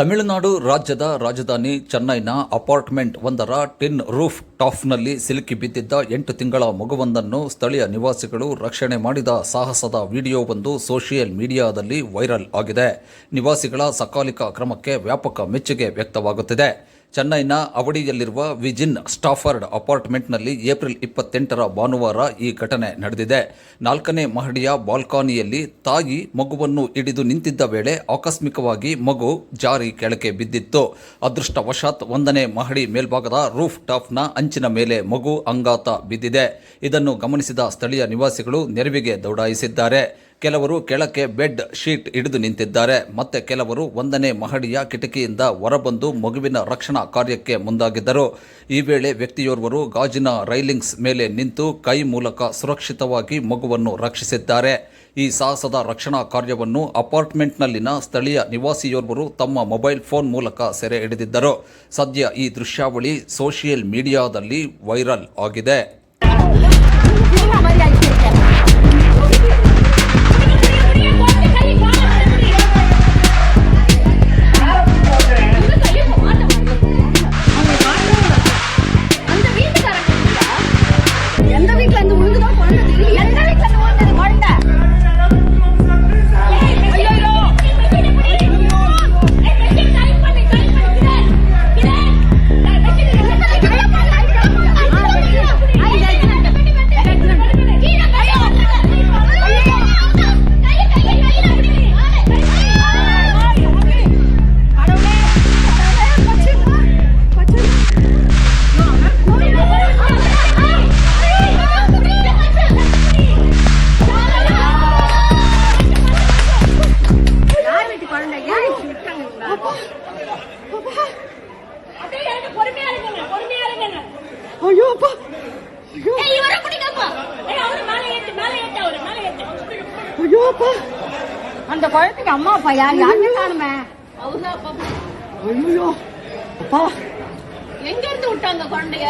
ತಮಿಳುನಾಡು ರಾಜ್ಯದ ರಾಜಧಾನಿ ಚೆನ್ನೈನ ಅಪಾರ್ಟ್ಮೆಂಟ್ ಒಂದರ ಟಿನ್ ರೂಫ್ ಟಾಫ್ನಲ್ಲಿ ಸಿಲುಕಿ ಬಿದ್ದಿದ್ದ ಎಂಟು ತಿಂಗಳ ಮಗುವೊಂದನ್ನು ಸ್ಥಳೀಯ ನಿವಾಸಿಗಳು ರಕ್ಷಣೆ ಮಾಡಿದ ಸಾಹಸದ ವಿಡಿಯೋವೊಂದು ಸೋಷಿಯಲ್ ಮೀಡಿಯಾದಲ್ಲಿ ವೈರಲ್ ಆಗಿದೆ. ನಿವಾಸಿಗಳ ಸಕಾಲಿಕ ಕ್ರಮಕ್ಕೆ ವ್ಯಾಪಕ ಮೆಚ್ಚುಗೆ ವ್ಯಕ್ತವಾಗುತ್ತಿದೆ. ಚೆನ್ನೈನ ಅವಡಿಯಲ್ಲಿರುವ ವಿಜಿನ್ ಸ್ಟಾಫರ್ಡ್ ಅಪಾರ್ಟ್ಮೆಂಟ್ನಲ್ಲಿ ಏಪ್ರಿಲ್ ಇಪ್ಪತ್ತೆಂಟರ ಭಾನುವಾರ ಈ ಘಟನೆ ನಡೆದಿದೆ. ನಾಲ್ಕನೇ ಮಹಡಿಯ ಬಾಲ್ಕಾನಿಯಲ್ಲಿ ತಾಯಿ ಮಗುವನ್ನು ಹಿಡಿದು ನಿಂತಿದ್ದ ವೇಳೆ ಆಕಸ್ಮಿಕವಾಗಿ ಮಗು ಜಾರಿ ಕೆಳಕ್ಕೆ ಬಿದ್ದಿತ್ತು. ಅದೃಷ್ಟವಶಾತ್ ಒಂದನೇ ಮಹಡಿ ಮೇಲ್ಭಾಗದ ರೂಫ್ ಟಾಪ್ನ ಅಂಚಿನ ಮೇಲೆ ಮಗು ಅಂಗಾತ ಬಿದ್ದಿದೆ. ಇದನ್ನು ಗಮನಿಸಿದ ಸ್ಥಳೀಯ ನಿವಾಸಿಗಳು ನೆರವಿಗೆ ದೌಡಾಯಿಸಿದ್ದಾರೆ. ಕೆಲವರು ಕೆಳಕ್ಕೆ ಬೆಡ್ ಶೀಟ್ ಹಿಡಿದು ನಿಂತಿದ್ದಾರೆ. ಮತ್ತೆ ಕೆಲವರು ಒಂದನೇ ಮಹಡಿಯ ಕಿಟಕಿಯಿಂದ ಹೊರಬಂದು ಮಗುವಿನ ರಕ್ಷಣಾ ಕಾರ್ಯಕ್ಕೆ ಮುಂದಾಗಿದ್ದರು. ಈ ವೇಳೆ ವ್ಯಕ್ತಿಯೋರ್ವರು ಗಾಜಿನ ರೈಲಿಂಗ್ಸ್ ಮೇಲೆ ನಿಂತು ಕೈ ಮೂಲಕ ಸುರಕ್ಷಿತವಾಗಿ ಮಗುವನ್ನು ರಕ್ಷಿಸಿದ್ದಾರೆ. ಈ ಸಾಹಸದ ರಕ್ಷಣಾ ಕಾರ್ಯವನ್ನು ಅಪಾರ್ಟ್ಮೆಂಟ್ನಲ್ಲಿನ ಸ್ಥಳೀಯ ನಿವಾಸಿಯೋರ್ವರು ತಮ್ಮ ಮೊಬೈಲ್ ಫೋನ್ ಮೂಲಕ ಸೆರೆ ಹಿಡಿದಿದ್ದರು. ಸದ್ಯ ಈ ದೃಶ್ಯಾವಳಿ ಸೋಷಿಯಲ್ ಮೀಡಿಯಾದಲ್ಲಿ ವೈರಲ್ ಆಗಿದೆ. ஐயோ அப்பா. ஏய் இவரை பிடிக்கப்பா ஏய் அவரு மேலே ஏத்து மேலே ஏத்து அவரு மேலே ஏத்து. ஐயோ அப்பா. அந்த குழந்தைக்கு அம்மா அப்பா யார் யாருமே காணுமே? அவர்தான் அப்பா. ஐயோ. அப்பா. எங்க இருந்து விட்டாங்க குழந்தைய?